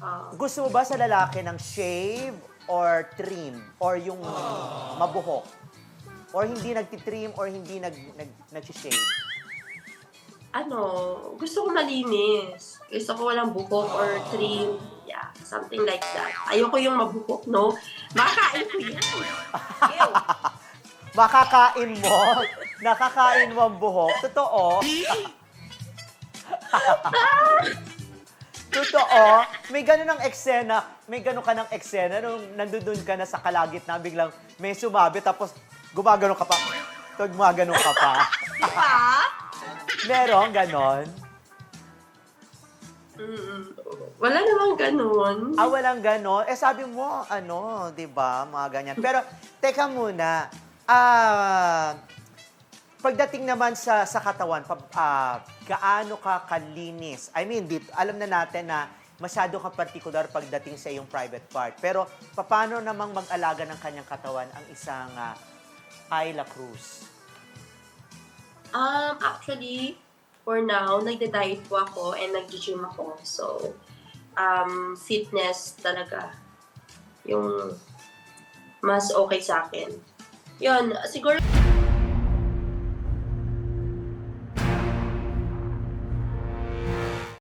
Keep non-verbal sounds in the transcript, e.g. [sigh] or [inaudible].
Ah, Gusto mo ba sa lalaki ng shave or trim? Or yung mabuhok? Or hindi nagtitrim or hindi nag, nag, nag-shave? ano, gusto ko malinis. Gusto ko walang buhok or trim. Yeah, something like that. Ayoko yung mabuhok, no? Makain ko yan. Ew. [laughs] Makakain mo? Nakakain mo ang buhok? Totoo? [laughs] Totoo? May ganun ng eksena, may ganun ka ng eksena nung nandun ka na sa kalagitnaan, biglang may sumabi, tapos gumagano ka pa. Tag gumagano ka pa. Di ba? Meron, ganon. Mm, wala namang ganun. Ah, walang ganon. Eh, sabi mo, ano, di ba, mga ganyan. Pero, teka muna, ah, pagdating naman sa sa katawan, pa, ah, gaano ka kalinis? I mean, dito, alam na natin na masyado ka particular pagdating sa iyong private part. Pero, paano namang mag-alaga ng kanyang katawan ang isang ah, Ayla Cruz? Um, actually, for now, nagda-diet po ako and nag-gym ako. So, um, fitness talaga yung mas okay sa akin. Yun, siguro